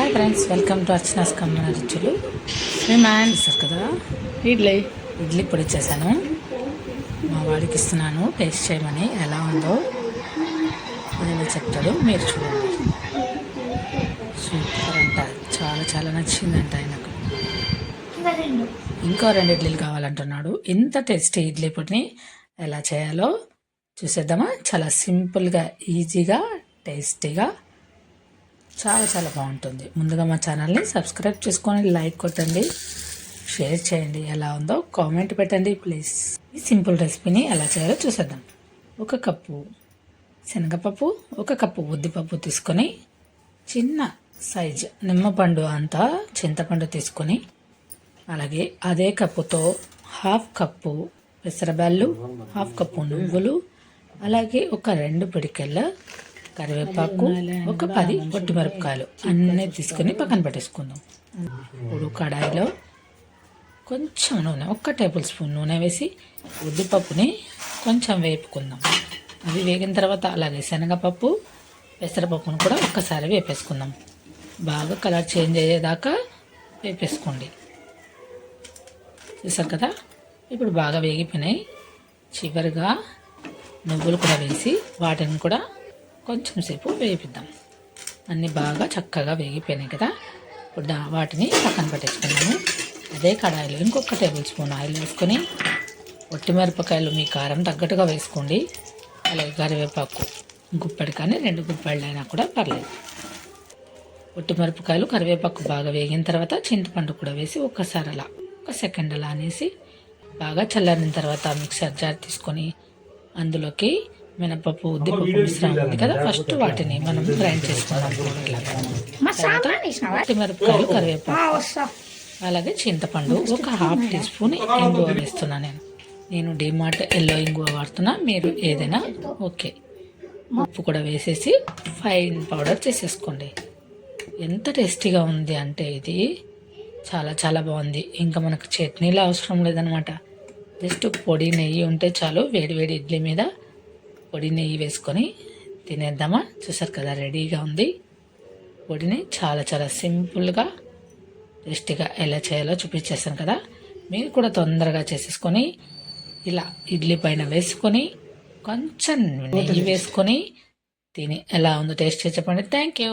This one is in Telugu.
Hi friends welcome to Archana's కమ్మన రుచులు మ్యాన్ చూసారు కదా? ఇడ్లీ. ఇడ్లీ పొడి ఇచ్చేసాను మా వాడికి ఇస్తున్నాను టేస్ట్ చేయమని. ఎలా ఉందో ఆయన చెప్తాడు మీరు చూడండి. సూపర్ అంట. చాలా చాలా నచ్చిందంట ఆయనకు. ఇంకో రెండు ఇడ్లీలు కావాలంటున్నాడు. ఇంత టేస్టీ ఇడ్లీ పొడిని ఎలా చేయాలో చూసేద్దామా? చాలా సింపుల్గా ఈజీగా టేస్టీగా చాలా చాలా బాగుంటుంది. ముందుగా మా ఛానల్ని సబ్స్క్రైబ్ చేసుకొని లైక్ కొట్టండి షేర్ చేయండి. ఎలా ఉందో కామెంట్ పెట్టండి ప్లీజ్. ఈ సింపుల్ రెసిపీని ఎలా చేయాలో చూసేద్దాం. ఒక కప్పు శనగపప్పు ఒక కప్పు ఉద్దిపప్పు తీసుకొని చిన్న సైజ్ నిమ్మపండు అంతా చింతపండు తీసుకొని అలాగే అదే కప్పుతో హాఫ్ కప్పు పెసరబ్యాళ్ళు హాఫ్ కప్పు నువ్వులు అలాగే ఒక రెండు పిడికెళ్ళ కరివేపాకు ఒక పది పొట్టి మిరపకాయలు అన్నీ తీసుకొని పక్కన పెట్టేసుకుందాం. ఇప్పుడు కడాయిలో కొంచెం నూనె ఒక్క టేబుల్ స్పూన్ నూనె వేసి ఉద్దిపప్పుని కొంచెం వేపుకుందాం. అవి వేగిన తర్వాత అలాగే శనగపప్పు పెసరపప్పును కూడా ఒక్కసారి వేపేసుకుందాం. బాగా కలర్ చేంజ్ అయ్యేదాకా వేపేసుకోండి. చూసారు కదా? ఇప్పుడు బాగా వేగిపోయినాయి. చివరిగా నువ్వులు కూడా వేసి వాటిని కూడా కొంచెం సేపు వేపిద్దాం. అన్నీ బాగా చక్కగా వేగిపోయినాయి కదా. ఇప్పుడు దా- వాటిని పక్కన పెట్టేసుకున్నాము అదే కడాయిలో ఇంకొక టేబుల్ స్పూన్ ఆయిల్ వేసుకొని ఒట్టి మిరపకాయలు మీ కారం తగ్గట్టుగా వేసుకోండి. అలాగే కరివేపాకు గుప్పెడు కానీ రెండు గుప్పెళ్ళు అయినా కూడా పర్లేదు. ఒట్టి మిరపకాయలు కరివేపాకు బాగా వేగిన తర్వాత చింతపండు కూడా వేసి ఒక్కసారి అలా ఒక సెకండ్ అలా అనేసి బాగా చల్లారిన తర్వాత మిక్సర్ జార్ తీసుకొని అందులోకి మినపప్పు ఉద్దిపప్పు మిశ్రమం ఉంది కదా. ఫస్ట్ వాటిని మనం గ్రైండ్ చేసుకున్నాం మిరపకాయలు కరివేపాకు. అలాగే చింతపండు ఒక హాఫ్ టీ స్పూన్ ఇంగువ వేస్తున్నా నేను. నేను డిమార్ట్ ఎల్లో ఇంగువ వాడుతున్నా. మీరు ఏదైనా ఓకే. ఉప్పు కూడా వేసేసి ఫైన్ పౌడర్ చేసేసుకోండి. ఎంత టేస్టీగా ఉంది అంటే ఇది చాలా చాలా బాగుంది. ఇంకా మనకు చట్నీలు అవసరం లేదనమాట జస్ట్ పొడి నెయ్యి ఉంటే చాలు వేడి వేడి ఇడ్లీ మీద పొడి నెయ్యి వేసుకొని తినేద్దామా? చూసారు కదా రెడీగా ఉంది. పొడిని చాలా చాలా సింపుల్గా టేస్టీగా ఎలా చేయాలో చూపించేస్తాను కదా. మీరు కూడా తొందరగా చేసేసుకొని ఇలా ఇడ్లీ పైన వేసుకొని కొంచెం నెయ్యి వేసుకొని తిని ఎలా ఉందో టేస్ట్ చేసి చెప్పండి. Thank you